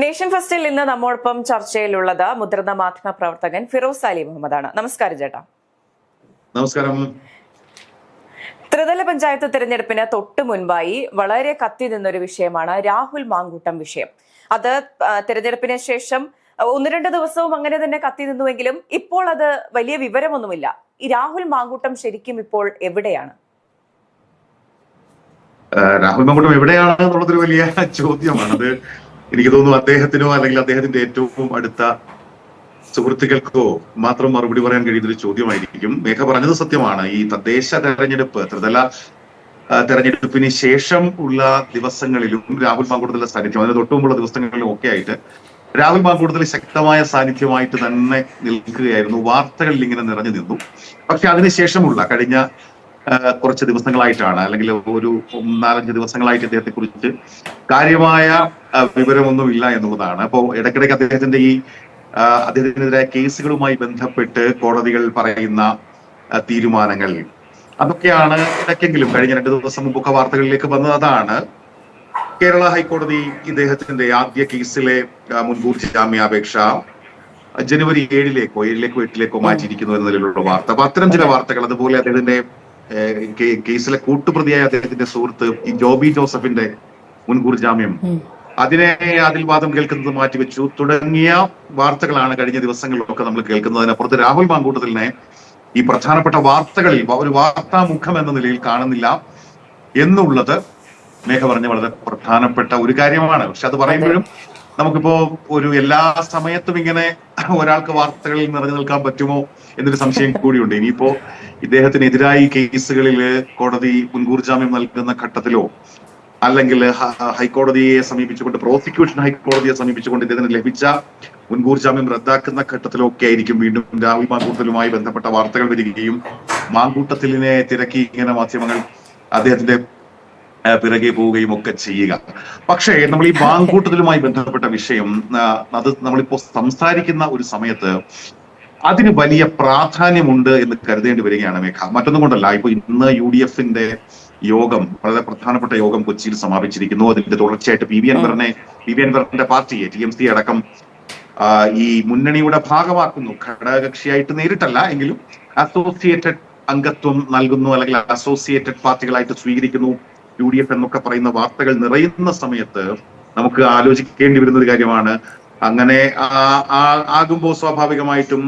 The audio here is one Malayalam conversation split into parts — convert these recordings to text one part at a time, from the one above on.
നേഷൻ ഫസ്റ്റിൽ ഇന്ന് നമ്മോടൊപ്പം ചർച്ചയിലുള്ളത് മുതിർന്ന മാധ്യമ പ്രവർത്തകൻ ഫിറോസ് അലി മുഹമ്മദാണ്. നമസ്കാരം ചേട്ടാ. നമസ്കാരം. ത്രിതല പഞ്ചായത്ത് തിരഞ്ഞെടുപ്പിന് തൊട്ടു മുൻപായി വളരെ കത്തി നിന്നൊരു വിഷയമാണ് രാഹുൽ മാങ്കൂട്ടം വിഷയം. അത് തിരഞ്ഞെടുപ്പിന് ശേഷം ഒന്ന് രണ്ട് ദിവസവും അങ്ങനെ തന്നെ കത്തി നിന്നുവെങ്കിലും ഇപ്പോൾ അത് വലിയ വിവരമൊന്നുമില്ല. ഈ രാഹുൽ മാങ്കൂട്ടം ശരിക്കും ഇപ്പോൾ എവിടെയാണ്? രാഹുൽ മാങ്കൂട്ടം എവിടെയാണ് എന്നുള്ളതൊരു വലിയ ചോദ്യമാണ് അത് എനിക്ക് തോന്നുന്നു അദ്ദേഹത്തിനോ അല്ലെങ്കിൽ അദ്ദേഹത്തിന്റെ ഏറ്റവും അടുത്ത സുഹൃത്തുക്കൾക്കോ മാത്രം മറുപടി പറയാൻ കഴിയുന്ന ഒരു ചോദ്യമായിരിക്കും. മേഘ പറഞ്ഞത് സത്യമാണ്. ഈ തദ്ദേശ തെരഞ്ഞെടുപ്പ് ത്രിതല തെരഞ്ഞെടുപ്പിന് ശേഷം ഉള്ള ദിവസങ്ങളിലും രാഹുൽ മാങ്കൂട്ടത്തിലെ സാന്നിധ്യം അതിന് തൊട്ടു മുമ്പുള്ള ദിവസങ്ങളിലും ഒക്കെ ആയിട്ട് രാഹുൽ മാങ്കൂടുതൽ ശക്തമായ സാന്നിധ്യമായിട്ട് തന്നെ നിൽക്കുകയായിരുന്നു. വാർത്തകളിൽ ഇങ്ങനെ നിറഞ്ഞു നിന്നു. പക്ഷെ അതിനുശേഷമുള്ള കഴിഞ്ഞ കുറച്ച് ദിവസങ്ങളായിട്ടാണ് അല്ലെങ്കിൽ ഒരു നാലഞ്ച് ദിവസങ്ങളായിട്ട് അദ്ദേഹത്തെ കുറിച്ച് കാര്യമായ വിവരമൊന്നുമില്ല എന്നുള്ളതാണ്. അപ്പോ ഇടയ്ക്കിടയ്ക്ക് അദ്ദേഹത്തിന്റെ ഈ അദ്ദേഹത്തിനെതിരെ കേസുകളുമായി ബന്ധപ്പെട്ട് കോടതികൾ പറയുന്ന തീരുമാനങ്ങൾ. അതൊക്കെയാണ് ഇടയ്ക്കെങ്കിലും കഴിഞ്ഞ രണ്ട് ദിവസം മുമ്പൊക്കെ വാർത്തകളിലേക്ക് വന്നത്. അതാണ് കേരള ഹൈക്കോടതി ഇദ്ദേഹത്തിന്റെ ആദ്യ കേസിലെ മുൻകൂർ ജാമ്യാപേക്ഷ ജനുവരി ഏഴിലേക്കോ ഏഴിലേക്കോ എട്ടിലേക്കോ മാറ്റിയിരിക്കുന്നു എന്ന നിലയിലുള്ള വാർത്ത. അപ്പൊ അത്തരം ചില വാർത്തകൾ അതുപോലെ അദ്ദേഹത്തിന്റെ കേസിലെ കൂട്ടുപ്രതിയായ അദ്ദേഹത്തിന്റെ സുഹൃത്ത് ഈ ജോബി ജോസഫിന്റെ മുൻകൂർ ജാമ്യം അതിനെ അതിൽ വാദം കേൾക്കുന്നത് മാറ്റിവെച്ചു. തുടങ്ങിയ വാർത്തകളാണ് കഴിഞ്ഞ ദിവസങ്ങളിലൊക്കെ നമ്മൾ കേൾക്കുന്നത് അതിനപ്പുറത്ത് രാഹുൽ മാങ്കൂട്ടത്തിലിനെ ഈ പ്രധാനപ്പെട്ട വാർത്തകളിൽ ഒരു വാർത്താ മുഖം എന്ന നിലയിൽ കാണുന്നില്ല എന്നുള്ളത് മേഘ പറഞ്ഞ വളരെ പ്രധാനപ്പെട്ട ഒരു കാര്യമാണ്. പക്ഷെ അത് പറയുമ്പോഴും നമുക്കിപ്പോ ഒരു എല്ലാ സമയത്തും ഇങ്ങനെ ഒരാൾക്ക് വാർത്തകളിൽ നിറഞ്ഞു നിൽക്കാൻ പറ്റുമോ എന്നൊരു സംശയം കൂടിയുണ്ട്. ഇനിയിപ്പോ ഇദ്ദേഹത്തിനെതിരായി കേസുകളിൽ കോടതി മുൻകൂർ ജാമ്യം നൽകുന്ന ഘട്ടത്തിലോ അല്ലെങ്കിൽ ഹൈക്കോടതിയെ സമീപിച്ചുകൊണ്ട് പ്രോസിക്യൂഷൻ ഹൈക്കോടതിയെ സമീപിച്ചുകൊണ്ട് ഇദ്ദേഹത്തിന് ലഭിച്ച മുൻകൂർ ജാമ്യം റദ്ദാക്കുന്ന ഘട്ടത്തിലൊക്കെ ആയിരിക്കും വീണ്ടും രാഹുൽ മാങ്കൂട്ടലുമായി ബന്ധപ്പെട്ട വാർത്തകൾ വരികയും മാങ്കൂട്ടത്തിലിനെ തിരക്കി ഇങ്ങനെ മാധ്യമങ്ങൾ അദ്ദേഹത്തിന്റെ പിറകെ പോവുകയും ഒക്കെ ചെയ്യുക. പക്ഷേ നമ്മൾ ഈ മാങ്കൂട്ടത്തിലുമായി ബന്ധപ്പെട്ട വിഷയം അത് നമ്മളിപ്പോ സംസാരിക്കുന്ന ഒരു സമയത്ത് അതിന് വലിയ പ്രാധാന്യമുണ്ട് എന്ന് കരുതേണ്ടി വരികയാണ് മേഘ. മറ്റൊന്നും കൊണ്ടല്ല. ഇപ്പൊ ഇന്ന് യു ഡി എഫിന്റെ യോഗം വളരെ പ്രധാനപ്പെട്ട യോഗം കൊച്ചിയിൽ സമാപിച്ചിരിക്കുന്നു. അതിന്റെ തുടർച്ചയായിട്ട് പി വി അൻവറിനെ പി വി അൻവറിന്റെ പാർട്ടിയെ ടി എം സി അടക്കം ഈ മുന്നണിയുടെ ഭാഗമാക്കുന്നു. ഘടകകക്ഷിയായിട്ട് നേരിട്ടല്ല എങ്കിലും അസോസിയേറ്റഡ് അംഗത്വം നൽകുന്നു അല്ലെങ്കിൽ അസോസിയേറ്റഡ് പാർട്ടികളായിട്ട് സ്വീകരിക്കുന്നു. യു ഡി എഫ് എന്നൊക്കെ പറയുന്ന വാർത്തകൾ നിറയുന്ന സമയത്ത് നമുക്ക് ആലോചിക്കേണ്ടി വരുന്ന ഒരു കാര്യമാണ്. അങ്ങനെ ആകുമ്പോൾ സ്വാഭാവികമായിട്ടും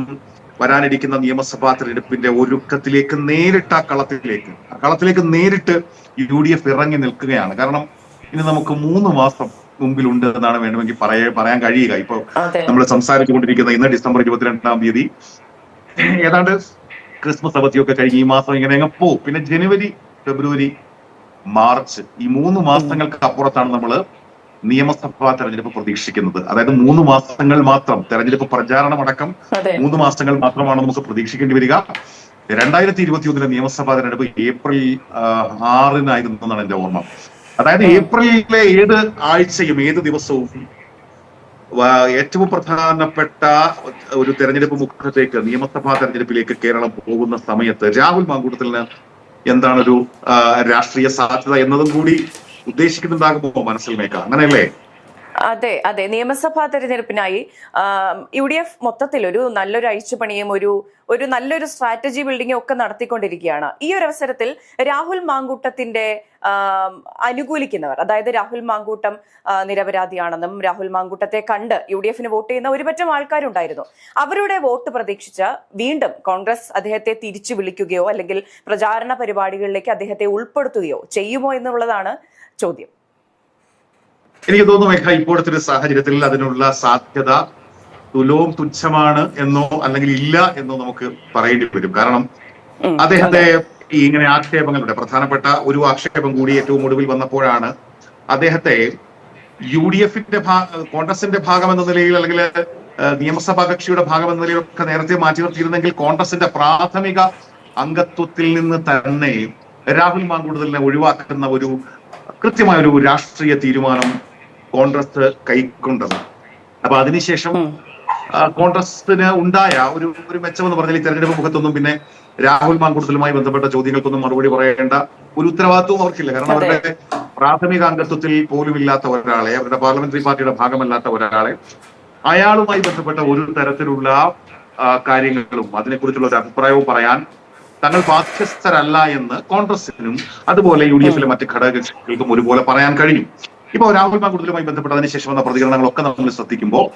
വരാനിരിക്കുന്ന നിയമസഭാ തെരഞ്ഞെടുപ്പിന്റെ ഒരുക്കത്തിലേക്ക് നേരിട്ട് ആ കളത്തിലേക്ക്. ആ കളത്തിലേക്ക് നേരിട്ട് യു ഡി എഫ് ഇറങ്ങി നിൽക്കുകയാണ്. കാരണം ഇനി നമുക്ക് മൂന്ന് മാസം മുമ്പിലുണ്ട് എന്നാണ് വേണമെങ്കിൽ പറയാ പറയാൻ കഴിയുക. ഇപ്പൊ നമ്മൾ സംസാരിച്ചുകൊണ്ടിരിക്കുന്ന ഇന്ന് ഡിസംബർ ഇരുപത്തിരണ്ടാം തീയതി ഏതാണ്ട് ക്രിസ്മസ് അവധിയൊക്കെ കഴിഞ്ഞ് ഈ മാസം ഇങ്ങനെ അങ്ങ് പോകും പിന്നെ ജനുവരി ഫെബ്രുവരി മാർച്ച് ഈ മൂന്ന് മാസങ്ങൾക്ക് അപ്പുറത്താണ് നമ്മൾ നിയമസഭാ തെരഞ്ഞെടുപ്പ് പ്രതീക്ഷിക്കുന്നത്. അതായത് മൂന്ന് മാസങ്ങൾ മാത്രം തെരഞ്ഞെടുപ്പ് പ്രചാരണം അടക്കം മൂന്ന് മാസങ്ങൾ മാത്രമാണ് നമുക്ക് പ്രതീക്ഷിക്കേണ്ടി വരിക. രണ്ടായിരത്തി ഇരുപത്തി ഒന്നിലെ നിയമസഭാ തെരഞ്ഞെടുപ്പ് ഏപ്രിൽ ആറിനായിരുന്നു എന്നാണ് എന്റെ ഓർമ്മ. അതായത് ഏപ്രിലിലെ ഏത് ആഴ്ചയും ഏത് ദിവസവും ഏറ്റവും പ്രധാനപ്പെട്ട ഒരു തെരഞ്ഞെടുപ്പ് മുഖത്തേക്ക് നിയമസഭാ തെരഞ്ഞെടുപ്പിലേക്ക് കേരളം പോകുന്ന സമയത്ത് രാഹുൽ മാങ്കൂട്ടത്തിന് എന്താണ് ഒരു രാഷ്ട്രീയ സാധ്യത എന്നതും കൂടി ഉദ്ദേശിക്കുന്നുണ്ടാകുമോ മനസ്സിൽ മേക്ക അങ്ങനെയല്ലേ? അതെ അതെ. നിയമസഭാ തെരഞ്ഞെടുപ്പിനായി യു ഡി എഫ് മൊത്തത്തിൽ ഒരു നല്ലൊരു അഴിച്ചുപണിയും ഒരു ഒരു നല്ലൊരു സ്ട്രാറ്റജി ബിൽഡിങ്ങും ഒക്കെ നടത്തിക്കൊണ്ടിരിക്കുകയാണ്. ഈ ഒരു അവസരത്തിൽ രാഹുൽ മാങ്കൂട്ടത്തിന്റെ അനുകൂലിക്കുന്നവർ അതായത് രാഹുൽ മാങ്കൂട്ടം നിരപരാധിയാണെന്നും രാഹുൽ മാങ്കൂട്ടത്തെ കണ്ട് യു ഡി എഫിന് വോട്ട് ചെയ്യുന്ന ഒരുപറ്റം ആൾക്കാരുണ്ടായിരുന്നു. അവരുടെ വോട്ട് പ്രതീക്ഷിച്ച് വീണ്ടും കോൺഗ്രസ് അദ്ദേഹത്തെ തിരിച്ചു വിളിക്കുകയോ അല്ലെങ്കിൽ പ്രചാരണ പരിപാടികളിലേക്ക് അദ്ദേഹത്തെ ഉൾപ്പെടുത്തുകയോ ചെയ്യുമോ എന്നുള്ളതാണ് ചോദ്യം. എനിക്ക് തോന്നുന്നു മേഘ ഇപ്പോഴത്തെ ഒരു സാഹചര്യത്തിൽ അതിനുള്ള സാധ്യത തുലവും തുച്ഛമാണ് എന്നോ അല്ലെങ്കിൽ ഇല്ല എന്നോ നമുക്ക് പറയേണ്ടി വരും. കാരണം അദ്ദേഹത്തെ ഈ ഇങ്ങനെ ആക്ഷേപങ്ങളുടെ പ്രധാനപ്പെട്ട ഒരു ആക്ഷേപം കൂടി ഏറ്റവും ഒടുവിൽ വന്നപ്പോഴാണ് അദ്ദേഹത്തെ യു ഡി എഫിന്റെ കോൺഗ്രസിന്റെ ഭാഗം എന്ന നിലയിൽ അല്ലെങ്കിൽ നിയമസഭാ കക്ഷിയുടെ ഭാഗം എന്ന നിലയിലൊക്കെ നേരത്തെ മാറ്റി നിർത്തിയിരുന്നെങ്കിൽ കോൺഗ്രസിന്റെ പ്രാഥമിക അംഗത്വത്തിൽ നിന്ന് തന്നെ രാഹുൽ മാങ്കൂടുതലിനെ ഒഴിവാക്കുന്ന ഒരു കൃത്യമായ ഒരു രാഷ്ട്രീയ തീരുമാനം കോൺഗ്രസ് കൈക്കൊണ്ടത് അപ്പൊ അതിനുശേഷം കോൺഗ്രസിന് ഉണ്ടായ ഒരു ഒരു മെച്ചമെന്ന് പറഞ്ഞാൽ ഈ തെരഞ്ഞെടുപ്പ് മുഖത്തൊന്നും പിന്നെ രാഹുൽ മാങ്കൂട്ടത്തിലുമായി ബന്ധപ്പെട്ട ചോദ്യങ്ങൾക്കൊന്നും മറുപടി പറയേണ്ട ഒരു ഉത്തരവാദിത്വവും അവർക്കില്ല. കാരണം അവരുടെ പ്രാഥമിക അംഗത്വത്തിൽ പോലും ഇല്ലാത്ത ഒരാളെ അവരുടെ പാർലമെന്ററി പാർട്ടിയുടെ ഭാഗമല്ലാത്ത ഒരാളെ അയാളുമായി ബന്ധപ്പെട്ട ഒരു തരത്തിലുള്ള കാര്യങ്ങളും അതിനെക്കുറിച്ചുള്ള ഒരു അഭിപ്രായവും പറയാൻ തങ്ങൾ ബാധ്യസ്ഥരല്ല എന്ന് കോൺഗ്രസിനും അതുപോലെ യു ഡി എഫിലെ മറ്റ് ഘടകകക്ഷികൾക്കും ഒരുപോലെ പറയാൻ കഴിഞ്ഞു. ഇപ്പോ രാഹുൽ മാങ്കുട്ടലുമായി ബന്ധപ്പെട്ട അതിനുശേഷം വന്ന പ്രതികരണങ്ങളൊക്കെ നമ്മൾ ശ്രദ്ധിക്കുമ്പോൾ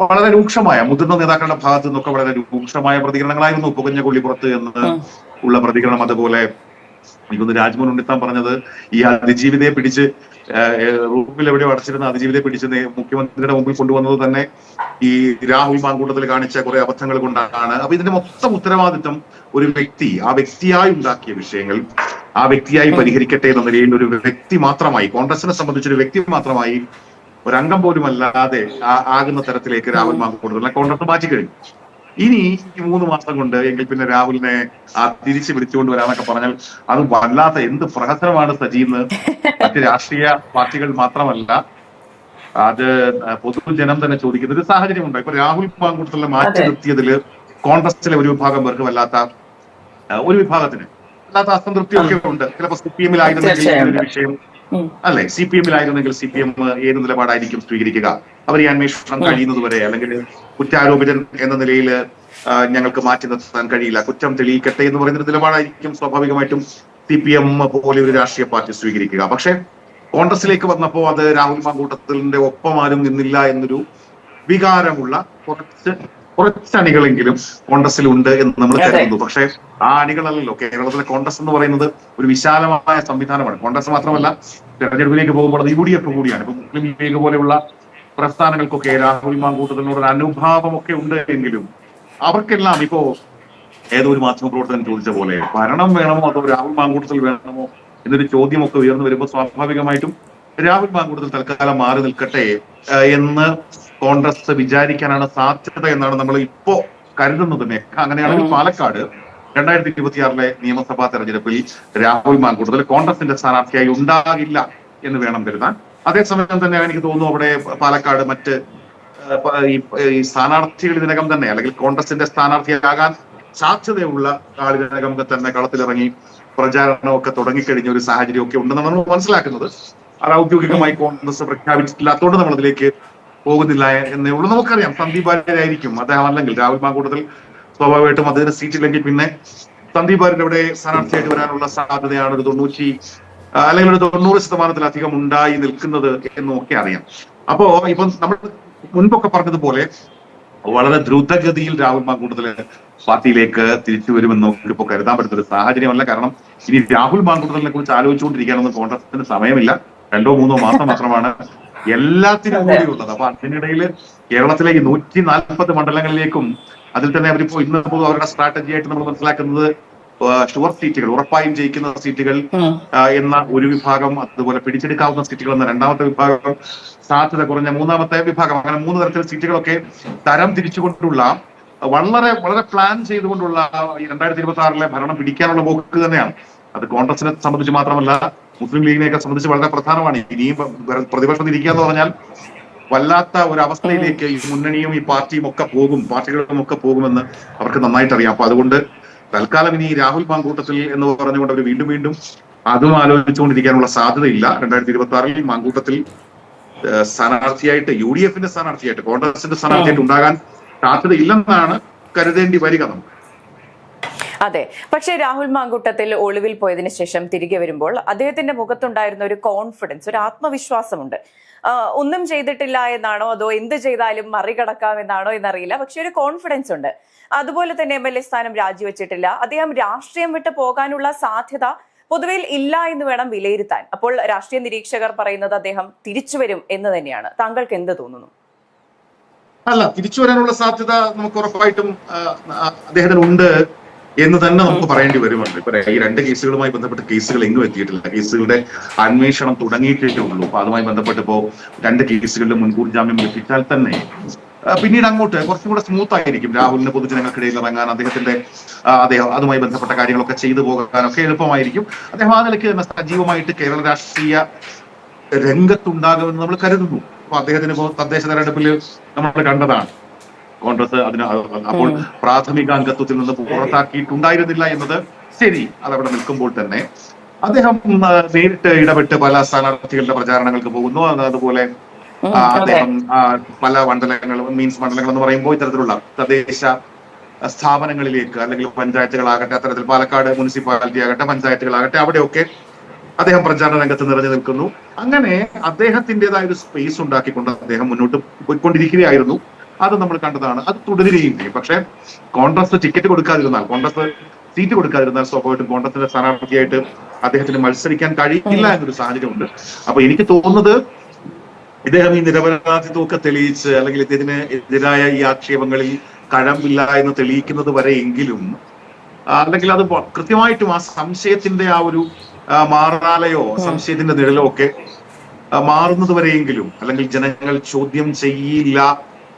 വളരെ രൂക്ഷമായ മുതിർന്ന നേതാക്കളുടെ ഭാഗത്തു നിന്നൊക്കെ വളരെ രൂക്ഷമായ പ്രതികരണങ്ങളായിരുന്നു പുകഞ്ഞ കൊള്ളിപ്പുറത്ത് എന്ന് ഉള്ള പ്രതികരണം. അതുപോലെ എനിക്കൊന്ന് രാജ്മോഹൻ ഉണ്ണിത്താൻ പറഞ്ഞത് ഈ അതിജീവിതയെ പിടിച്ച് റൂമിൽ എവിടെ അടച്ചിരുന്ന അതിജീവിതയെ പിടിച്ച് മുഖ്യമന്ത്രിയുടെ മുമ്പിൽ കൊണ്ടുവന്നത് തന്നെ ഈ രാഹുൽ മാങ്കൂട്ടത്തിൽ കാണിച്ച കുറെ അബദ്ധങ്ങൾ കൊണ്ടാണ്. അപ്പൊ ഇതിന്റെ മൊത്തം ഉത്തരവാദിത്വം ഒരു വ്യക്തി ആ വ്യക്തിയായി ഉണ്ടാക്കിയ വിഷയങ്ങൾ ആ വ്യക്തിയായി പരിഹരിക്കട്ടെ എന്ന നിലയിൽ ഒരു വ്യക്തി മാത്രമായി കോൺഗ്രസിനെ സംബന്ധിച്ചൊരു വ്യക്തി മാത്രമായി ഒരംഗം പോലും അല്ലാതെ ആകുന്ന തരത്തിലേക്ക് രാഹുൽ മാങ്കൂട്ടത്തിൽ കോൺഗ്രസ് മാറ്റി കഴിഞ്ഞു ഇനി ഈ മൂന്ന് മാസം കൊണ്ട് എങ്കിൽ പിന്നെ രാഹുലിനെ ആ തിരിച്ചു വിളിച്ചുകൊണ്ട് വരാന്നൊക്കെ പറഞ്ഞാൽ അത് വല്ലാത്ത എന്ത് പ്രഹസനമാണ് സജീന്ന് മറ്റ് രാഷ്ട്രീയ പാർട്ടികൾ മാത്രമല്ല അത് പൊതുജനം തന്നെ ചോദിക്കുന്ന ഒരു സാഹചര്യമുണ്ട്. ഇപ്പൊ രാഹുൽ മാങ്കൂട്ടത്തിലെ മാറ്റി. നിർത്തിയതിൽ കോൺഗ്രസിലെ ഒരു വിഭാഗം പേർക്ക് വല്ലാത്ത ഒരു വിഭാഗത്തിന് വല്ലാത്ത അസംതൃപ്തി ഒക്കെ ഉണ്ട്. ചിലപ്പോ സി പി എമ്മിലായിരുന്നെങ്കിൽ. വിഷയം. അല്ലെ? സി പി എമ്മിലായിരുന്നെങ്കിൽ സി പി എം ഏത് നിലപാടായിരിക്കും സ്വീകരിക്കുക? അവർ ഈ അന്വേഷണം കഴിയുന്നത് വരെ അല്ലെങ്കിൽ കുറ്റാരോപിതൻ എന്ന നിലയിൽ ഞങ്ങൾക്ക് മാറ്റി നിർത്താൻ കഴിയില്ല. കുറ്റം തെളിയിക്കട്ടെ എന്ന് പറയുന്ന നിലപാടായിരിക്കും സ്വാഭാവികമായിട്ടും സി പി എം പോലെ ഒരു രാഷ്ട്രീയ പാർട്ടി സ്വീകരിക്കുക. പക്ഷെ കോൺഗ്രസിലേക്ക് വന്നപ്പോൾ അത് രാഹുൽ മാങ്കൂട്ടത്തിന്റെ ഒപ്പം ആരും നിന്നില്ല എന്നൊരു വികാരമുള്ള കുറച്ച് കുറച്ച് അണികളെങ്കിലും കോൺഗ്രസിലുണ്ട് എന്ന് നമ്മൾ കരുതുന്നു. പക്ഷേ ആ അണികളല്ലല്ലോ. കേരളത്തിലെ കോൺഗ്രസ് എന്ന് പറയുന്നത് ഒരു വിശാലമായ സംവിധാനമാണ്. കോൺഗ്രസ് മാത്രമല്ല തെരഞ്ഞെടുപ്പിലേക്ക് പോകുമ്പോൾ അത് യു ഡി എഫ് കൂടിയാണ്. ഇപ്പൊ മുസ്ലിം ലീഗ് പോലെയുള്ള പ്രസ്ഥാനങ്ങൾക്കൊക്കെ രാഹുൽ മാങ്കൂട്ടത്തിനോട് അനുഭാവമൊക്കെ ഉണ്ട് എങ്കിലും അവർക്കെല്ലാം ഇപ്പോ ഏതോ ഒരു മാധ്യമ പ്രവർത്തകൻ ചോദിച്ച പോലെ ഭരണം വേണമോ അതോ രാഹുൽ മാങ്കൂട്ടത്തിൽ വേണമോ എന്നൊരു ചോദ്യമൊക്കെ ഉയർന്നു വരുമ്പോൾ സ്വാഭാവികമായിട്ടും രാഹുൽ മാങ്കൂട്ടത്തിൽ തൽക്കാലം മാറി നിൽക്കട്ടെ എന്ന് കോൺഗ്രസ് വിചാരിക്കാനാണ് സാധ്യത എന്നാണ് നമ്മൾ ഇപ്പോ കരുതുന്നത്. അങ്ങനെയാണെങ്കിൽ പാലക്കാട് രണ്ടായിരത്തി ഇരുപത്തിയാറിലെ നിയമസഭാ തെരഞ്ഞെടുപ്പിൽ രാഹുൽ മാങ്കൂട്ടത്തിൽ കോൺഗ്രസിന്റെ സ്ഥാനാർത്ഥിയായി ഉണ്ടാകില്ല എന്ന് വേണം കരുതാൻ. അതേസമയം തന്നെ എനിക്ക് തോന്നുന്നു അവിടെ പാലക്കാട് മറ്റ് ഈ സ്ഥാനാർത്ഥികൾ ഇതിനകം തന്നെ അല്ലെങ്കിൽ കോൺഗ്രസിന്റെ സ്ഥാനാർത്ഥിയാകാൻ സാധ്യതയുള്ള ആൾ തന്നെ കളത്തിലിറങ്ങി പ്രചാരണമൊക്കെ തുടങ്ങിക്കഴിഞ്ഞ ഒരു സാഹചര്യം ഒക്കെ ഉണ്ടെന്ന് നമ്മൾ മനസ്സിലാക്കുന്നത്. അത് ഔദ്യോഗികമായി കോൺഗ്രസ് പ്രഖ്യാപിച്ചിട്ടില്ലാത്തതുകൊണ്ട് നമ്മൾ അതിലേക്ക് പോകുന്നില്ല എന്നേ ഉള്ളൂ. നമുക്കറിയാം സന്ദീപ് ആര്യായിരിക്കും അദ്ദേഹം അല്ലെങ്കിൽ രാഹുൽ മാങ്കൂട്ടത്തിൽ സ്വാഭാവികമായിട്ടും അദ്ദേഹത്തിന് സീറ്റില്ലെങ്കിൽ പിന്നെ സന്ദീപ് വാര്യർ ഇവിടെ സ്ഥാനാർത്ഥിയായിട്ട് വരാനുള്ള സാധ്യതയാണ് ഒരു തൊണ്ണൂറ്റി അല്ലെങ്കിൽ ഒരു തൊണ്ണൂറ് ശതമാനത്തിലധികം ഉണ്ടായി നിൽക്കുന്നത് എന്നൊക്കെ അറിയാം. അപ്പോ ഇപ്പം നമ്മൾ മുൻപൊക്കെ പറഞ്ഞതുപോലെ വളരെ ദ്രുതഗതിയിൽ രാഹുൽ മാങ്കൂട്ടത്തിൽ പാർട്ടിയിലേക്ക് തിരിച്ചു വരുമെന്ന് ഇപ്പോൾ കരുതാൻ പറ്റുന്ന ഒരു സാഹചര്യമല്ല. കാരണം ഇനി രാഹുൽ മാങ്കൂട്ടത്തിനെ കുറിച്ച് ആലോചിച്ചുകൊണ്ടിരിക്കാനൊന്നും കോൺഗ്രസിന് സമയമില്ല. രണ്ടോ മൂന്നോ മാസം മാത്രമാണ് എല്ലാത്തിനും കൂടി ഉള്ളത്. അപ്പൊ അതിനിടയിൽ കേരളത്തിലെ നൂറ്റി നാൽപ്പത് മണ്ഡലങ്ങളിലേക്കും അതിൽ തന്നെ അവരിപ്പോ ഇന്ന് അവരുടെ സ്ട്രാറ്റജി ആയിട്ട് നമ്മൾ മനസ്സിലാക്കുന്നത് ഷുവർ സീറ്റുകൾ ഉറപ്പായും ജയിക്കുന്ന സീറ്റുകൾ എന്ന ഒരു വിഭാഗം അതുപോലെ പിടിച്ചെടുക്കാവുന്ന സീറ്റുകൾ എന്ന രണ്ടാമത്തെ വിഭാഗം സാധ്യത കുറഞ്ഞ മൂന്നാമത്തെ വിഭാഗം. അങ്ങനെ മൂന്ന് തരത്തിൽ സീറ്റുകളൊക്കെ തരം തിരിച്ചുകൊണ്ടുള്ള വളരെ വളരെ പ്ലാൻ ചെയ്തുകൊണ്ടുള്ള ഈ രണ്ടായിരത്തി ഇരുപത്തി ആറിലെ ഭരണം പിടിക്കാനുള്ള പോക്ക് തന്നെയാണ്. അത് കോൺഗ്രസിനെ സംബന്ധിച്ച് മാത്രമല്ല മുസ്ലിം ലീഗിനെയൊക്കെ സംബന്ധിച്ച് വളരെ പ്രധാനമാണ്. ഇനിയും പ്ര- പ്രതിപക്ഷം ഇരിക്കുക എന്ന് പറഞ്ഞാൽ വല്ലാത്ത ഒരു അവസ്ഥയിലേക്ക് ഈ മുന്നണിയും ഈ പാർട്ടിയും ഒക്കെ പോകും പാർട്ടികളും ഒക്കെ പോകുമെന്ന് അവർക്ക് നന്നായിട്ട് അറിയാം അപ്പൊ അതുകൊണ്ട് തൽക്കാലം ഇനി രാഹുൽ മാങ്കൂട്ടത്തിൽ എന്ന് പറഞ്ഞുകൊണ്ട് അവർ വീണ്ടും വീണ്ടും അതും ആലോചിച്ചുകൊണ്ടിരിക്കാനുള്ള സാധ്യതയില്ല. രണ്ടായിരത്തി ഇരുപത്തി ആറിൽ മാങ്കൂട്ടത്തിൽ സ്ഥാനാർത്ഥിയായിട്ട് യു ഡി എഫിന്റെ സ്ഥാനാർത്ഥിയായിട്ട് കോൺഗ്രസിന്റെ സ്ഥാനാർത്ഥിയായിട്ട് ഉണ്ടാകാൻ സാധ്യതയില്ലെന്നാണ് കരുതേണ്ടി വരിക നമുക്ക് അതെ. പക്ഷേ രാഹുൽ മാങ്കൂട്ടത്തിൽ ഒളിവിൽ പോയതിനു ശേഷം തിരികെ വരുമ്പോൾ അദ്ദേഹത്തിന്റെ മുഖത്തുണ്ടായിരുന്ന ഒരു കോൺഫിഡൻസ് ഒരു ആത്മവിശ്വാസമുണ്ട്. ഒന്നും ചെയ്തിട്ടില്ല എന്നാണോ അതോ എന്ത് ചെയ്താലും മറികടക്കാം എന്നാണോ എന്നറിയില്ല. പക്ഷെ ഒരു കോൺഫിഡൻസ് ഉണ്ട്. അതുപോലെ തന്നെ എം എൽ എ സ്ഥാനം രാജിവെച്ചിട്ടില്ല. അദ്ദേഹം രാഷ്ട്രീയം വിട്ട് പോകാനുള്ള സാധ്യത പൊതുവിൽ ഇല്ല എന്ന് വേണം വിലയിരുത്താൻ. അപ്പോൾ രാഷ്ട്രീയ നിരീക്ഷകർ പറയുന്നത് അദ്ദേഹം തിരിച്ചു വരും എന്ന് തന്നെയാണ്. താങ്കൾക്ക് എന്ത് തോന്നുന്നു? അല്ല തിരിച്ചു വരാനുള്ള സാധ്യത നമുക്ക് ഉറപ്പായിട്ടും അദ്ദേഹത്തിന് ഉണ്ട് എന്ന് തന്നെ നമുക്ക് പറയേണ്ടി വരുമുണ്ട് ഇപ്പൊ ഈ രണ്ട് കേസുകളുമായി ബന്ധപ്പെട്ട കേസുകൾ എങ്ങും എത്തിയിട്ടില്ല. കേസുകളുടെ അന്വേഷണം തുടങ്ങിയിട്ടേ ഉള്ളൂ. അപ്പൊ അതുമായി ബന്ധപ്പെട്ട് ഇപ്പോ രണ്ട് കേസുകളിലും മുൻകൂർ ജാമ്യം ലഭിച്ചാൽ തന്നെ പിന്നീട് അങ്ങോട്ട് കുറച്ചും കൂടെ സ്മൂത്ത് ആയിരിക്കും രാഹുലിന് പൊതുജനങ്ങൾക്കിടയിൽ ഇറങ്ങാൻ അദ്ദേഹത്തിന്റെ അദ്ദേഹം അതുമായി ബന്ധപ്പെട്ട കാര്യങ്ങളൊക്കെ ചെയ്തു പോകാനൊക്കെ എളുപ്പമായിരിക്കും. അദ്ദേഹം ആ നിലയ്ക്ക് തന്നെ സജീവമായിട്ട് കേരള രാഷ്ട്രീയ രംഗത്തുണ്ടാകുമെന്ന് നമ്മൾ കരുതുന്നു. അപ്പൊ അദ്ദേഹത്തിന് ഇപ്പോൾ തദ്ദേശ തെരഞ്ഞെടുപ്പിൽ നമ്മൾ കണ്ടതാണ്. കോൺഗ്രസ് അതിന് അപ്പോൾ പ്രാഥമിക അംഗത്വത്തിൽ നിന്ന് പുറത്താക്കിയിട്ടുണ്ടായിരുന്നില്ല എന്നത് ശരി അതവിടെ നിൽക്കുമ്പോൾ തന്നെ. അദ്ദേഹം നേരിട്ട് ഇടപെട്ട് പല സ്ഥാനാർത്ഥികളുടെ പ്രചാരണങ്ങൾക്ക് പോകുന്നു. അത് അതുപോലെ. അദ്ദേഹം പല മണ്ഡലങ്ങളും മീൻസ് മണ്ഡലങ്ങൾ എന്ന് പറയുമ്പോൾ ഇത്തരത്തിലുള്ള തദ്ദേശ സ്ഥാപനങ്ങളിലേക്ക് അല്ലെങ്കിൽ പഞ്ചായത്തുകളാകട്ടെ അത്തരത്തിൽ പാലക്കാട് മുനിസിപ്പാലിറ്റി ആകട്ടെ പഞ്ചായത്തുകളാകട്ടെ അവിടെയൊക്കെ അദ്ദേഹം പ്രചാരണ രംഗത്ത് നിറഞ്ഞു നിൽക്കുന്നു. അങ്ങനെ അദ്ദേഹത്തിന്റെതായ ഒരു സ്പേസ് ഉണ്ടാക്കിക്കൊണ്ട് അദ്ദേഹം മുന്നോട്ട് പോയിക്കൊണ്ടിരിക്കുകയായിരുന്നു. അത് നമ്മൾ കണ്ടതാണ്. അത് തുടരുകയും ചെയ്യും. പക്ഷേ കോൺഗ്രസ് ടിക്കറ്റ് കൊടുക്കാതിരുന്നാൽ കോൺഗ്രസ് സീറ്റ് കൊടുക്കാതിരുന്നാൽ സ്വാഭാവികമായിട്ടും കോൺഗ്രസിന്റെ സ്ഥാനാർത്ഥിയായിട്ട് അദ്ദേഹത്തിന് മത്സരിക്കാൻ കഴിയില്ല എന്നൊരു സാഹചര്യമുണ്ട്. അപ്പൊ എനിക്ക് തോന്നുന്നത് ഇദ്ദേഹം ഈ നിരപരാധിത്വമൊക്കെ തെളിയിച്ച് അല്ലെങ്കിൽ ഇതിന് എതിരായ ഈ ആക്ഷേപങ്ങളിൽ കഴമ്പില്ല എന്ന് തെളിയിക്കുന്നത് വരെയെങ്കിലും എങ്കിലും അല്ലെങ്കിൽ അത് കൃത്യമായിട്ടും ആ സംശയത്തിന്റെ ആ ഒരു മാറാലയോ സംശയത്തിന്റെ നിഴലോ ഒക്കെ മാറുന്നത് വരെയെങ്കിലും അല്ലെങ്കിൽ ജനങ്ങൾ ചോദ്യം ചെയ്യില്ല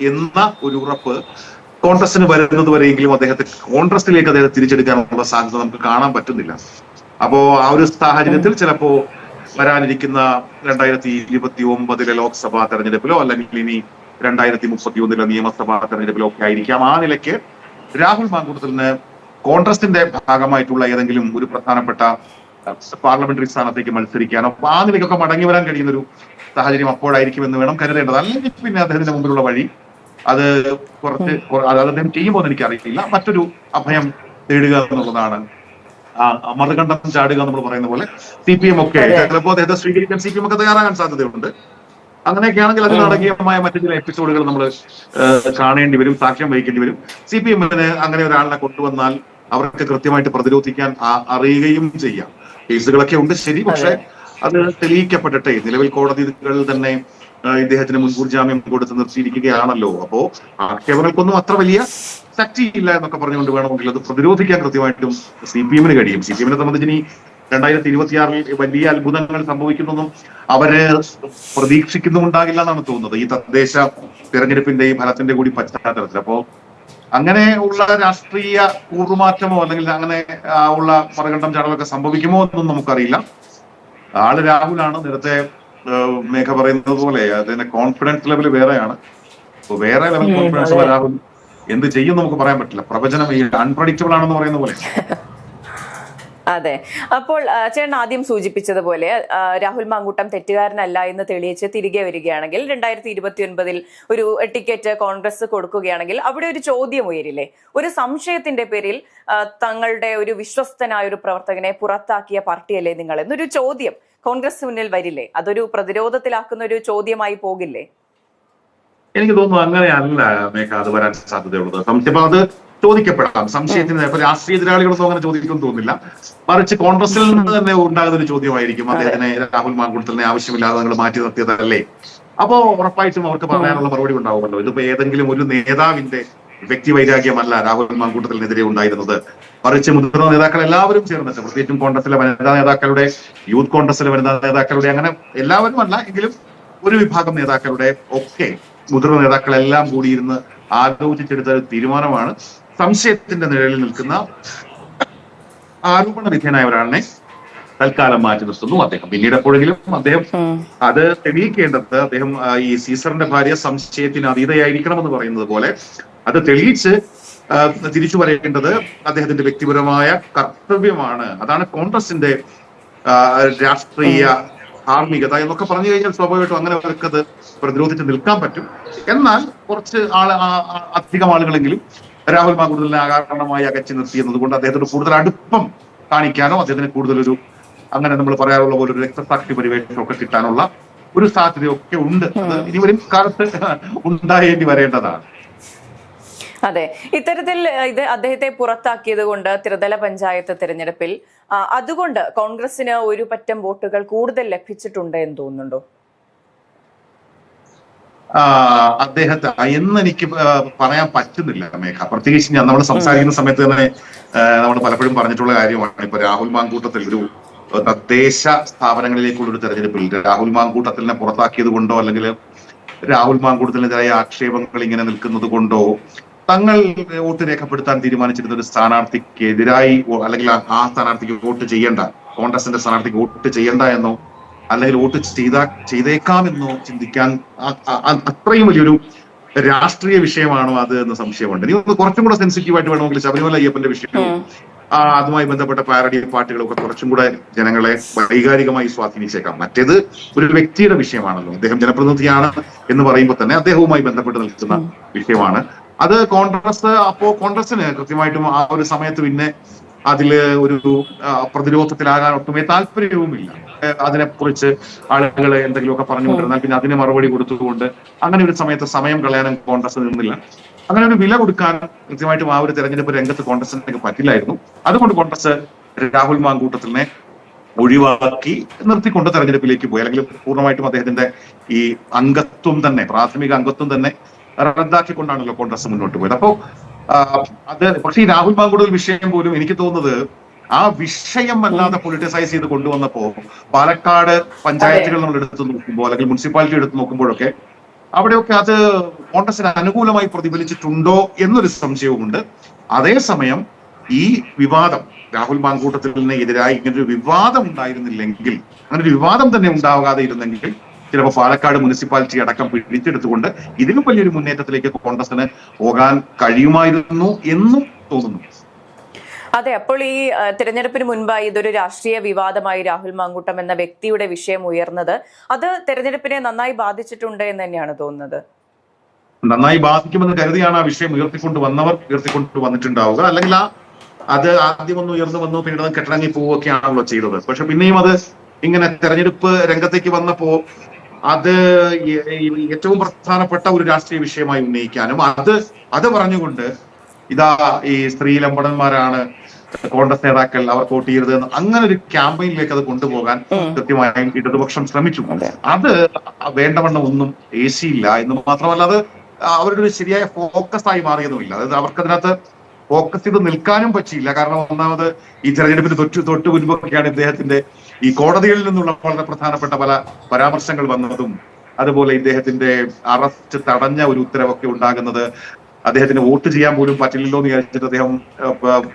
എന്ന ഒരു ഉറപ്പ് കോൺഗ്രസിന് വരുന്നത് വരെയെങ്കിലും അദ്ദേഹത്തെ കോൺഗ്രസിലേക്ക് അദ്ദേഹത്തെ തിരിച്ചെടുക്കാനുള്ള സാധ്യത നമുക്ക് കാണാൻ പറ്റുന്നില്ല. അപ്പോ ആ ഒരു സാഹചര്യത്തിൽ ചിലപ്പോ വരാനിരിക്കുന്ന രണ്ടായിരത്തി ഇരുപത്തി ഒമ്പതിലെ ലോക്സഭാ തെരഞ്ഞെടുപ്പിലോ അല്ലെങ്കിൽ ഇനി രണ്ടായിരത്തി മുപ്പത്തി ഒന്നിലെ നിയമസഭാ തെരഞ്ഞെടുപ്പിലോ ഒക്കെ ആയിരിക്കാം. ആ നിലയ്ക്ക് രാഹുൽ മാങ്കൂട്ടത്തിന് കോൺഗ്രസിന്റെ ഭാഗമായിട്ടുള്ള ഏതെങ്കിലും ഒരു പ്രധാനപ്പെട്ട പാർലമെന്ററി സ്ഥാനത്തേക്ക് മത്സരിക്കാനോ ആ നിലയ്ക്കൊക്കെ മടങ്ങി വരാൻ കഴിയുന്ന ഒരു സാഹചര്യം അപ്പോഴായിരിക്കും എന്ന് വേണം കരുതേണ്ടത്. അല്ലെങ്കിൽ പിന്നെ അദ്ദേഹത്തിന്റെ മുമ്പിലുള്ള വഴി അത് കുറച്ച് കുറ- അത് അദ്ദേഹം ചെയ്യുമ്പോൾ എന്ന് എനിക്കറിയില്ല. മറ്റൊരു അഭയം തേടുക എന്നുള്ളതാണ് മറുകണ്ഠം ചാടുക നമ്മൾ പറയുന്ന പോലെ സി പി എം ഒക്കെ. ചിലപ്പോൾ അദ്ദേഹത്തെ സ്വീകരിക്കാൻ സി പി എം ഒക്കെ തയ്യാറാകാൻ സാധ്യതയുണ്ട്. അങ്ങനെയൊക്കെയാണെങ്കിൽ അത് നാടകീയമായ മറ്റു ചില എപ്പിസോഡുകൾ നമ്മൾ കാണേണ്ടി വരും സാക്ഷ്യം വഹിക്കേണ്ടി വരും. സി പി എമ്മിന് അങ്ങനെ ഒരാളിനെ കൊണ്ടുവന്നാൽ അവർക്ക് കൃത്യമായിട്ട് പ്രതിരോധിക്കാൻ അറിയുകയും ചെയ്യാം. കേസുകളൊക്കെ ഉണ്ട് ശരി പക്ഷെ അത് തെളിയിക്കപ്പെടട്ടെ. നിലവിൽ കോടതികൾ തന്നെ ഇദ്ദേഹത്തിന് മുൻകൂർ ജാമ്യം കൊടുത്ത് നിർത്തിയിരിക്കുകയാണല്ലോ. അപ്പോ ആക്ഷേപങ്ങൾക്കൊന്നും അത്ര വലിയ ശക്തിയില്ല എന്നൊക്കെ പറഞ്ഞുകൊണ്ട് വേണമെങ്കിൽ അത് പ്രതിരോധിക്കാൻ കൃത്യമായിട്ടും സി പി എമ്മിന് കഴിയും. സി പി എമ്മിനെ സംബന്ധിച്ച് ഇനി രണ്ടായിരത്തി ഇരുപത്തിയാറിൽ വലിയ അത്ഭുതങ്ങൾ സംഭവിക്കുന്നൊന്നും അവർ പ്രതീക്ഷിക്കുന്നുണ്ടാകില്ല എന്നാണ് തോന്നുന്നത്. ഈ തദ്ദേശ തെരഞ്ഞെടുപ്പിന്റെ ഈ ഫലത്തിന്റെ കൂടി പശ്ചാത്തലത്തിൽ. അപ്പോ അങ്ങനെ ഉള്ള രാഷ്ട്രീയ കൂറുമാറ്റമോ അല്ലെങ്കിൽ അങ്ങനെ ഉള്ള മറുകണ്ഠം ചാടലൊക്കെ സംഭവിക്കുമോ എന്നൊന്നും നമുക്കറിയില്ല. ആൾ രാഹുലാണ്. നേരത്തെ മേഘ പറയുന്നത് പോലെ അതിന്റെ കോൺഫിഡൻസ് ലെവൽ വേറെയാണ്. വേറെ ലെവൽ കോൺഫിഡൻസ്. രാഹുൽ എന്ത് ചെയ്യും നമുക്ക് പറയാൻ പറ്റില്ല. പ്രവചനം ഈ അൺപ്രഡിക്റ്റബിൾ ആണെന്ന് പറയുന്ന പോലെ. അതെ. അപ്പോൾ ചേട്ടൻ ആദ്യം സൂചിപ്പിച്ചതുപോലെ രാഹുൽ മാങ്കൂട്ടം തെറ്റുകാരനല്ല എന്ന് തെളിയിച്ച് തിരികെ വരികയാണെങ്കിൽ രണ്ടായിരത്തി ഇരുപത്തി ഒൻപതിൽ ഒരു ടിക്കറ്റ് കോൺഗ്രസ് കൊടുക്കുകയാണെങ്കിൽ അവിടെ ഒരു ചോദ്യം ഉയരില്ലേ? ഒരു സംശയത്തിന്റെ പേരിൽ തങ്ങളുടെ ഒരു വിശ്വസ്തനായ ഒരു പ്രവർത്തകനെ പുറത്താക്കിയ പാർട്ടിയല്ലേ നിങ്ങൾ? എന്നൊരു ചോദ്യം കോൺഗ്രസ് മുന്നിൽ വരില്ലേ? അതൊരു പ്രതിരോധത്തിലാക്കുന്ന ഒരു ചോദ്യമായി പോകില്ലേ? എനിക്ക് തോന്നുന്നു അങ്ങനെയല്ല മേഘ അത് വരാൻ സാധ്യതയുള്ളത്. സംശയം അത് ചോദിക്കപ്പെടാം. സംശയത്തിന് ഇപ്പൊ രാഷ്ട്രീയ എതിരാളികളൊന്നും അങ്ങനെ ചോദിക്കും തോന്നില്ല മറിച്ച് കോൺഗ്രസിൽ നിന്ന് തന്നെ ഉണ്ടാകുന്ന ഒരു ചോദ്യമായിരിക്കും അദ്ദേഹത്തിനെ രാഹുൽ മാങ്കുളത്തിനെ ആവശ്യമില്ലാതെ നിങ്ങൾ മാറ്റി നിർത്തിയതല്ലേ? അപ്പോ ഉറപ്പായിട്ടും അവർക്ക് പറയാനുള്ള മറുപടി ഉണ്ടാവുമല്ലോ. ഇതിപ്പോ ഏതെങ്കിലും ഒരു നേതാവിന്റെ വ്യക്തി വൈരാഗ്യമല്ല രാഹുൽ മാങ്കൂട്ടത്തിനെതിരെ ഉണ്ടായിരുന്നത്. മറിച്ച് മുതിർന്ന നേതാക്കൾ എല്ലാവരും ചേർന്നിട്ട് പ്രത്യേകിച്ചും കോൺഗ്രസിലെ വനിതാ നേതാക്കളുടെ യൂത്ത് കോൺഗ്രസിലെ വനിതാ നേതാക്കളുടെ അങ്ങനെ എല്ലാവരും അല്ല എങ്കിലും ഒരു വിഭാഗം നേതാക്കളുടെ ഒക്കെ മുതിർന്ന നേതാക്കളെല്ലാം കൂടി ഇരുന്ന് ആലോചിച്ചെടുത്ത ഒരു തീരുമാനമാണ് സംശയത്തിന്റെ നിഴലിൽ നിൽക്കുന്ന ആരോപണ വിധേയനായ ഒരാളിനെ തൽക്കാലം മാറ്റി നിർത്തുന്നു. അദ്ദേഹം പിന്നീട് എപ്പോഴെങ്കിലും അദ്ദേഹം അത് തെളിയിക്കേണ്ടത് അദ്ദേഹം ഈ സീസറിന്റെ ഭാര്യ സംശയത്തിന് അതീതയായിരിക്കണം എന്ന് പറയുന്നത് പോലെ അത് തെളിയിച്ച് തിരിച്ചു പറയേണ്ടത് അദ്ദേഹത്തിന്റെ വ്യക്തിപരമായ കർത്തവ്യമാണ്. അതാണ് കോൺഗ്രസിന്റെ രാഷ്ട്രീയ ധാർമ്മികത എന്നൊക്കെ പറഞ്ഞു കഴിഞ്ഞാൽ സ്വാഭാവികമായിട്ടും അങ്ങനെ അവർക്കത് പ്രതിരോധിച്ച് നിൽക്കാൻ പറ്റും. എന്നാൽ കുറച്ച് ആൾ അധികം ആളുകളെങ്കിലും രാഹുൽ മാങ്കുടലിനെ അകാരണമായി അകറ്റി നിർത്തി എന്നതുകൊണ്ട് അദ്ദേഹത്തോട് കൂടുതൽ അടുപ്പം കാണിക്കാനോ അദ്ദേഹത്തിന് കൂടുതലൊരു അങ്ങനെ നമ്മൾ പറയാറുള്ള പോലെ ഒരു രക്തസാക്ഷി പരിവേഷം ഒക്കെ കിട്ടാനുള്ള ഒരു സാധ്യതയൊക്കെ ഉണ്ട്. അത് ഇനി വരും കാലത്ത് ഉണ്ടായേണ്ടി വരേണ്ടതാണ്. അതെ. ഇത്തരത്തിൽ ഇത് അദ്ദേഹത്തെ പുറത്താക്കിയത് കൊണ്ട് ത്രിതല പഞ്ചായത്ത് തെരഞ്ഞെടുപ്പിൽ അതുകൊണ്ട് കോൺഗ്രസിന് ഒരു പറ്റം വോട്ടുകൾ കൂടുതൽ ലഭിച്ചിട്ടുണ്ട് എന്ന് തോന്നുന്നുണ്ടോ? അദ്ദേഹത്തെ എന്ന് എനിക്ക് പറയാൻ പറ്റുന്നില്ല മേഘ. പ്രത്യേകിച്ച് ഞാൻ നമ്മൾ സംസാരിക്കുന്ന സമയത്ത് തന്നെ നമ്മൾ പലപ്പോഴും പറഞ്ഞിട്ടുള്ള കാര്യമാണ്. ഇപ്പൊ രാഹുൽ മാങ്കൂട്ടത്തിൽ ഒരു തദ്ദേശ സ്ഥാപനങ്ങളിലേക്കുള്ള ഒരു തെരഞ്ഞെടുപ്പിൽ രാഹുൽ മാങ്കൂട്ടത്തിനെ പുറത്താക്കിയത് കൊണ്ടോ അല്ലെങ്കിൽ രാഹുൽ മാങ്കൂട്ടത്തിനെതിരായ ആക്ഷേപങ്ങൾ ഇങ്ങനെ നിൽക്കുന്നത് കൊണ്ടോ തങ്ങൾ വോട്ട് രേഖപ്പെടുത്താൻ തീരുമാനിച്ചിരുന്ന ഒരു സ്ഥാനാർത്ഥിക്കെതിരായി എതിരായി അല്ലെങ്കിൽ ആ- സ്ഥാനാർത്ഥിക്ക് വോട്ട് ചെയ്യേണ്ട. കോൺഗ്രസിന്റെ സ്ഥാനാർത്ഥിക്ക് വോട്ട് ചെയ്യേണ്ട എന്നോ അല്ലെങ്കിൽ വോട്ട് ചെയ്താ ചെയ്തേക്കാമെന്നോ ചിന്തിക്കാൻ അ- അ- അ- അത്രയും വലിയൊരു രാഷ്ട്രീയ വിഷയമാണോ അത് എന്ന് സംശയമുണ്ട്. ഇനി ഒന്ന് കുറച്ചും കൂടെ സെൻസിറ്റീവ് ആയിട്ട് വേണമെങ്കിൽ ശബരിമല അയ്യപ്പന്റെ വിഷയവും ആ, അതുമായി ബന്ധപ്പെട്ട പാരഡി പാട്ടുകളൊക്കെ കുറച്ചും കൂടെ ജനങ്ങളെ വൈകാരികമായി സ്വാധീനിച്ചേക്കാം. മറ്റേത് ഒരു വ്യക്തിയുടെ വിഷയമാണല്ലോ. അദ്ദേഹം ജനപ്രതിനിധിയാണ് എന്ന് പറയുമ്പോൾ തന്നെ അദ്ദേഹവുമായി ബന്ധപ്പെട്ട് നിൽക്കുന്ന വിഷയമാണ്. അത് കോൺഗ്രസ് അപ്പോ കോൺഗ്രസിന് കൃത്യമായിട്ടും ആ ഒരു സമയത്ത് പിന്നെ അതിൽ ഒരു പ്രതിരോധത്തിലാകാൻ ഒട്ടുമേ താല്പര്യവുമില്ല. അതിനെക്കുറിച്ച് ആളുകൾ എന്തെങ്കിലുമൊക്കെ പറഞ്ഞുകൊണ്ടിരുന്നാൽ പിന്നെ അതിന് മറുപടി കൊടുത്തുകൊണ്ട് അങ്ങനെ ഒരു സമയത്ത് സമയം കളയാനും കോൺഗ്രസ് നിന്നില്ല. അങ്ങനെ ഒരു വില കൊടുക്കാൻ കൃത്യമായിട്ടും ആ ഒരു തെരഞ്ഞെടുപ്പ് രംഗത്ത് കോൺഗ്രസിന് പറ്റില്ലായിരുന്നു. അതുകൊണ്ട് കോൺഗ്രസ് രാഹുൽ മാങ്കൂട്ടത്തിനെ ഒഴിവാക്കി നിർത്തിക്കൊണ്ട് തെരഞ്ഞെടുപ്പിലേക്ക് പോയി. അല്ലെങ്കിൽ പൂർണമായിട്ടും അദ്ദേഹത്തിന്റെ ഈ അംഗത്വം തന്നെ പ്രാഥമിക അംഗത്വം തന്നെ റദ്ദാക്കിക്കൊണ്ടാണല്ലോ കോൺഗ്രസ് മുന്നോട്ട് പോയത്. അപ്പോ അത് പക്ഷേ ഈ രാഹുൽ മാങ്കൂടൽ വിഷയം പോലും എനിക്ക് തോന്നുന്നത് ആ വിഷയം അല്ലാതെ പൊളിറ്റിസൈസ് ചെയ്ത് കൊണ്ടുവന്നപ്പോ പാലക്കാട് പഞ്ചായത്തുകൾ നമ്മൾ എടുത്ത് നോക്കുമ്പോൾ അല്ലെങ്കിൽ മുനിസിപ്പാലിറ്റി എടുത്ത് നോക്കുമ്പോഴൊക്കെ അവിടെയൊക്കെ അത് കോൺഗ്രസിന് അനുകൂലമായി പ്രതിഫലിച്ചിട്ടുണ്ടോ എന്നൊരു സംശയവുമുണ്ട്. അതേസമയം ഈ വിവാദം രാഹുൽ മാങ്കൂട്ടത്തിന് എതിരായി ഇങ്ങനൊരു വിവാദം ഉണ്ടായിരുന്നില്ലെങ്കിൽ അങ്ങനെ ഒരു വിവാദം തന്നെ ഉണ്ടാകാതെ ഇരുന്നെങ്കിൽ ചിലപ്പോൾ പാലക്കാട് മുനിസിപ്പാലിറ്റി അടക്കം പിടിച്ചെടുത്തുകൊണ്ട് ഇതിലും വലിയൊരു മുന്നേറ്റത്തിലേക്ക് കോൺഗ്രസിന് പോകാൻ കഴിയുമായിരുന്നു എന്നും തോന്നുന്നു. അതെ അപ്പോൾ ഈ തെരഞ്ഞെടുപ്പിന് മുൻപായി ഇതൊരു രാഷ്ട്രീയ വിവാദമായി രാഹുൽ മാങ്കൂട്ടം എന്ന വ്യക്തിയുടെ വിഷയം ഉയർന്നത്. അത് തെരഞ്ഞെടുപ്പിനെ നന്നായി ബാധിച്ചിട്ടുണ്ട് എന്ന് തന്നെയാണ് തോന്നുന്നത്. നന്നായി ബാധിക്കുമെന്ന് കരുതിയാണ് ആ വിഷയം ഉയർത്തിക്കൊണ്ട് വന്നവർ ഉയർത്തിക്കൊണ്ട് വന്നിട്ടുണ്ടാവുക. അല്ലെങ്കിൽ ആ അത് ആദ്യം ഒന്ന് ഉയർന്നു വന്നു പിന്നീട് കെട്ടിടങ്ങി പോവുകയൊക്കെയാണല്ലോ ചെയ്തത്. പക്ഷെ പിന്നെയും അത് ഇങ്ങനെ തെരഞ്ഞെടുപ്പ് രംഗത്തേക്ക് വന്നപ്പോ അത് ഏറ്റവും പ്രധാനപ്പെട്ട ഒരു രാഷ്ട്രീയ വിഷയമായി ഉന്നയിക്കാനും അത് അത് പറഞ്ഞുകൊണ്ട് ഇതാ ഈ സ്ത്രീ ലംബടന്മാരാണ് കോൺഗ്രസ് നേതാക്കൾ അവർ വോട്ട് ചെയ്യരുത് എന്ന് അങ്ങനെ ഒരു ക്യാമ്പയിനിലേക്ക് അത് കൊണ്ടുപോകാൻ കൃത്യമായും ഇടതുപക്ഷം ശ്രമിച്ചു. അത്. വേണ്ടവണ്ണം ഒന്നും ഏശിയില്ല എന്ന് മാത്രമല്ല അത് അവരുടെ ഒരു ശരിയായ ഫോക്കസ് ആയി മാറിയതുമില്ല. അതായത് അവർക്കതിനകത്ത് ഫോക്കസ് ചെയ്ത് നിൽക്കാനും പറ്റിയില്ല. കാരണം ഒന്നാമത് ഈ തെരഞ്ഞെടുപ്പിന് തൊട്ട് തൊട്ട് മുൻപൊക്കെയാണ് ഇദ്ദേഹത്തിന്റെ ഈ കോടതികളിൽ നിന്നുള്ള വളരെ പ്രധാനപ്പെട്ട പല പരാമർശങ്ങൾ വന്നതും അതുപോലെ ഇദ്ദേഹത്തിന്റെ അറസ്റ്റ് തടഞ്ഞ ഒരു ഉത്തരവൊക്കെ ഉണ്ടാകുന്നത് അദ്ദേഹത്തിന് വോട്ട് ചെയ്യാൻ പോലും പറ്റില്ലല്ലോ എന്ന് വിചാരിച്ചിട്ട് അദ്ദേഹം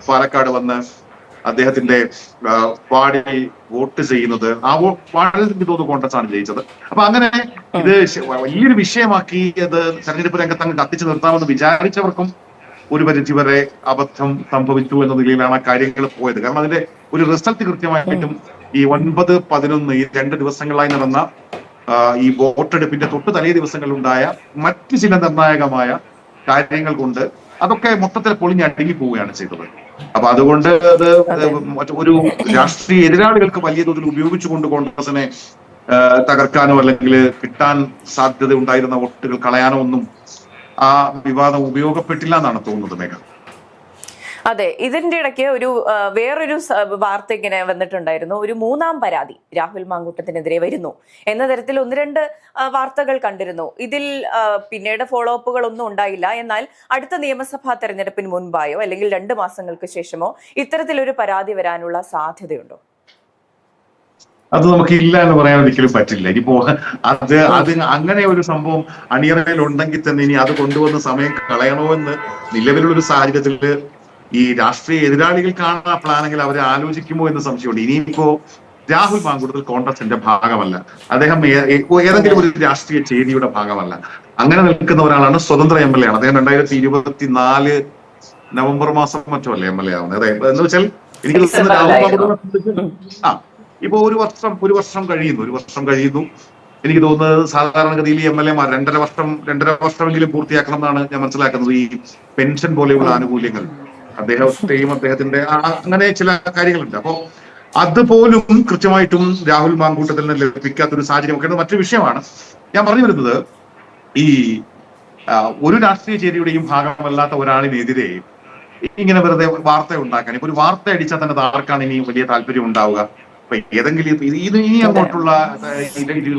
പാലക്കാട് വന്ന് അദ്ദേഹത്തിന്റെ പാടി വോട്ട് ചെയ്യുന്നത്. ആ പാടിൽ എനിക്ക് തോന്നുന്നു കോൺഗ്രസ് ആണ് ജയിച്ചത്. അപ്പൊ അങ്ങനെ ഇത് വലിയൊരു വിഷയമാക്കി അത് തെരഞ്ഞെടുപ്പ് രംഗത്ത് അങ്ങ് കത്തിച്ചു നിർത്താമെന്ന് വിചാരിച്ചവർക്കും ഒരു പരിധി വരെ അബദ്ധം സംഭവിച്ചു എന്ന നിലയിലാണ് ആ കാര്യങ്ങൾ പോയത്. കാരണം അതിന്റെ ഒരു റിസൾട്ട് കൃത്യമായിട്ടും ഈ ഒൻപത് പതിനൊന്ന് ഈ രണ്ട് ദിവസങ്ങളായി നടന്ന ഈ വോട്ടെടുപ്പിന്റെ തൊട്ട് തലേ ദിവസങ്ങളിലുണ്ടായ മറ്റ് ചില നിർണായകമായ കാര്യങ്ങൾ കൊണ്ട് അതൊക്കെ മൊത്തത്തിൽ പൊളിഞ്ഞടുങ്ങി പോവുകയാണ് ചെയ്തത്. അപ്പൊ അതുകൊണ്ട് അത് മറ്റു ഒരു രാഷ്ട്രീയ എതിരാളികൾക്ക് വലിയ തോതിൽ ഉപയോഗിച്ചുകൊണ്ട് കോൺഗ്രസിനെ തകർക്കാനോ അല്ലെങ്കിൽ കിട്ടാൻ സാധ്യത ഉണ്ടായിരുന്ന വോട്ടുകൾ കളയാനോ ഒന്നും ആ വിവാദം ഉപയോഗപ്പെട്ടില്ല എന്നാണ് തോന്നുന്നത് മേഘ. അതെ ഇതിന്റെ ഇടയ്ക്ക് ഒരു വേറൊരു വാർത്ത ഇങ്ങനെ വന്നിട്ടുണ്ടായിരുന്നു. ഒരു മൂന്നാം പരാതി രാഹുൽ മാങ്കൂട്ടത്തിനെതിരെ വരുന്നു. എന്ന തരത്തിൽ ഒന്ന് രണ്ട് വാർത്തകൾ കണ്ടിരുന്നു. ഇതിൽ പിന്നീട് ഫോളോ അപ്പുകൾ ഒന്നും ഉണ്ടായില്ല. എന്നാൽ അടുത്ത നിയമസഭാ തെരഞ്ഞെടുപ്പിന് മുൻപായോ അല്ലെങ്കിൽ രണ്ട് മാസങ്ങൾക്ക് ശേഷമോ ഇത്തരത്തിലൊരു പരാതി വരാനുള്ള സാധ്യതയുണ്ടോ? അത് നമുക്ക് ഇല്ല എന്ന് പറയാൻ ഒരിക്കലും പറ്റില്ല. ഇനിയിപ്പോ അത് അത് അങ്ങനെ ഒരു സംഭവം അണിയറയിൽ ഉണ്ടെങ്കിൽ തന്നെ ഇനി അത് കൊണ്ടുവന്ന് സമയം കളയണോ എന്ന് നിലവിലുള്ള ഒരു സാഹചര്യത്തിൽ ഈ രാഷ്ട്രീയ എതിരാളികൾ കാണാൻ പ്ലാനെങ്കിൽ അവരെ ആലോചിക്കുമോ എന്ന് സംശയമുണ്ട്. ഇനിയിപ്പോ രാഹുൽ പാങ്കുടത്തിൽ കോൺഗ്രസിന്റെ ഭാഗമല്ല. അദ്ദേഹം ഏതെങ്കിലും ഒരു രാഷ്ട്രീയ ചേരിയുടെ ഭാഗമല്ല. അങ്ങനെ നിൽക്കുന്ന ഒരാളാണ് സ്വതന്ത്ര എം എൽ എ ആണ്. അദ്ദേഹം രണ്ടായിരത്തി ഇരുപത്തി നാല് നവംബർ മാസം മറ്റോ അല്ലേ എം എൽ എ ആവുന്നത്? എന്ന് വെച്ചാൽ എനിക്ക് ആ ഇപ്പൊ ഒരു വർഷം ഒരു വർഷം കഴിയുന്നു ഒരു വർഷം കഴിയുന്നു. എനിക്ക് തോന്നുന്നത് സാധാരണഗതിയിൽ എം എൽ എമാർ രണ്ടര വർഷം രണ്ടര വർഷമെങ്കിലും പൂർത്തിയാക്കണം എന്നാണ് ഞാൻ മനസ്സിലാക്കുന്നത് ഈ പെൻഷൻ പോലെയുള്ള ആനുകൂല്യങ്ങൾ. അദ്ദേഹത്തെയും അദ്ദേഹത്തിന്റെ അങ്ങനെ ചില കാര്യങ്ങളുണ്ട്. അപ്പോൾ അതുപോലും കൃത്യമായിട്ടും രാഹുൽ മാങ്കൂട്ടത്തിന് ലഭിക്കാത്തൊരു സാഹചര്യം ഒക്കെ മറ്റൊരു വിഷയമാണ്. ഞാൻ പറഞ്ഞു വരുന്നത് ഈ ഒരു രാഷ്ട്രീയ ചേരിയുടെയും ഭാഗമല്ലാത്ത ഒരാളിനെതിരെ ഇങ്ങനെ വെറുതെ വാർത്ത ഉണ്ടാക്കാൻ. ഇപ്പൊ ഒരു വാർത്ത അടിച്ചാൽ തന്നെ ആർക്കാണ് ഇനി വലിയ താല്പര്യം ഉണ്ടാവുക? ഏതെങ്കിലും ഇത് ഇനി അങ്ങോട്ടുള്ള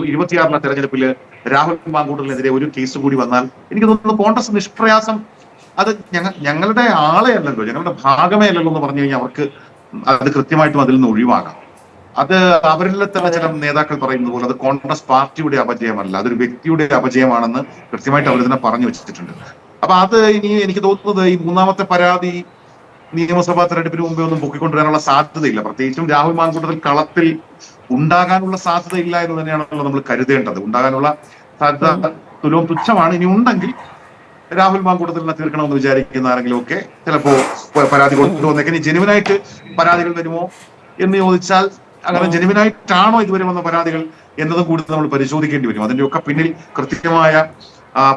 ഇരുപത്തിയാറിലെ തെരഞ്ഞെടുപ്പിൽ രാഹുൽ മാങ്കൂട്ടലിനെതിരെ ഒരു കേസ് കൂടി വന്നാൽ എനിക്ക് തോന്നുന്നു കോൺഗ്രസ് നിഷ്പ്രയാസം അത് ഞങ്ങൾ ഞങ്ങളുടെ ആളെ അല്ലല്ലോ ഞങ്ങളുടെ ഭാഗമേ അല്ലല്ലോ എന്ന് പറഞ്ഞു കഴിഞ്ഞാൽ അവർക്ക് അത് കൃത്യമായിട്ടും അതിൽ നിന്ന് ഒഴിവാകാം. അത് അവരിലെ തന്നെ ചില നേതാക്കൾ പറയുന്നത് പോലെ അത് കോൺഗ്രസ് പാർട്ടിയുടെ അപജയമല്ല അതൊരു വ്യക്തിയുടെ അപജയമാണെന്ന് കൃത്യമായിട്ട് അവർ തന്നെ പറഞ്ഞു വെച്ചിട്ടുണ്ട്. അപ്പൊ അത് ഇനി എനിക്ക് തോന്നുന്നത് ഈ മൂന്നാമത്തെ പരാതി നിയമസഭാ തെരഞ്ഞെടുപ്പിന് മുമ്പേ ഒന്നും പൊക്കിക്കൊണ്ടുവരാനുള്ള സാധ്യതയില്ല. പ്രത്യേകിച്ചും രാഹുൽ മാങ്കൂട്ടത്തിൽ കളത്തിൽ ഉണ്ടാകാനുള്ള സാധ്യതയില്ല എന്ന് തന്നെയാണല്ലോ നമ്മൾ കരുതേണ്ടത്. ഉണ്ടാകാനുള്ള സാധ്യത തുലവും തുച്ഛമാണ്. ഇനി ഉണ്ടെങ്കിൽ രാഹുൽ മാങ്കൂട്ടത്തിൽ തീർക്കണമെന്ന് വിചാരിക്കുന്ന ആരെങ്കിലും ഒക്കെ ചിലപ്പോ പരാതി കൊണ്ടുവന്നേക്കെ ഇനി ജെനുവിനായിട്ട് പരാതികൾ വരുമോ എന്ന് ചോദിച്ചാൽ അങ്ങനെ ജെനുവിനായിട്ടാണോ ഇതുവരെ വന്ന പരാതികൾ എന്നതും കൂടി നമ്മൾ പരിശോധിക്കേണ്ടി വരും. അതിന്റെ ഒക്കെ പിന്നിൽ കൃത്യമായ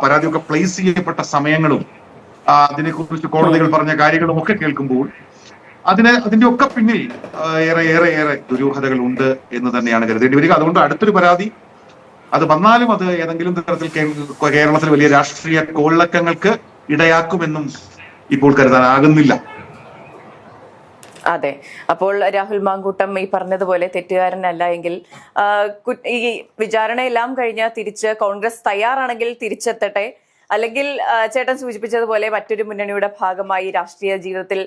പരാതിയൊക്കെ പ്ലേസ് ചെയ്യപ്പെട്ട സമയങ്ങളും അതിനെക്കുറിച്ച് കോടതികൾ പറഞ്ഞ കാര്യങ്ങളും ഒക്കെ കേൾക്കുമ്പോൾ അതിന് അതിന്റെ ഒക്കെ പിന്നിൽ ഏറെ ഏറെ ഏറെ ദുരൂഹതകൾ ഉണ്ട് എന്ന് തന്നെയാണ് കരുതേണ്ടി വരിക. അതുകൊണ്ട് അടുത്തൊരു പരാതി. അത് വന്നാലും അത് ഏതെങ്കിലും തരത്തിൽ കേരളത്തിൽ വലിയ രാഷ്ട്രീയ കോളക്കങ്ങൾക്ക് ഇടയാക്കുമെന്നും ഇപ്പോൾ കരുതാനാകുന്നില്ല. അതെ. അപ്പോൾ രാഹുൽ മാങ്കൂട്ടം ഈ പറഞ്ഞതുപോലെ തെറ്റുകാരനല്ല എങ്കിൽ ഈ വിചാരണയെല്ലാം കഴിഞ്ഞ് തിരിച്ച് കോൺഗ്രസ് തയ്യാറാണെങ്കിൽ തിരിച്ചെത്തട്ടെ. അല്ലെങ്കിൽ ചേട്ടൻ സൂചിപ്പിച്ചതുപോലെ മറ്റൊരു മുന്നണിയുടെ ഭാഗമായി രാഷ്ട്രീയ ജീവിതത്തിൽ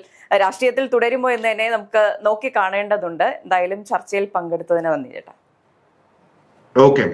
രാഷ്ട്രീയത്തിൽ തുടരുമോ എന്ന് തന്നെ നമുക്ക് നോക്കി കാണേണ്ടതുണ്ട്. എന്തായാലും ചർച്ചയിൽ പങ്കെടുത്തതിന് നന്ദി ചേട്ടാ. ഓക്കെ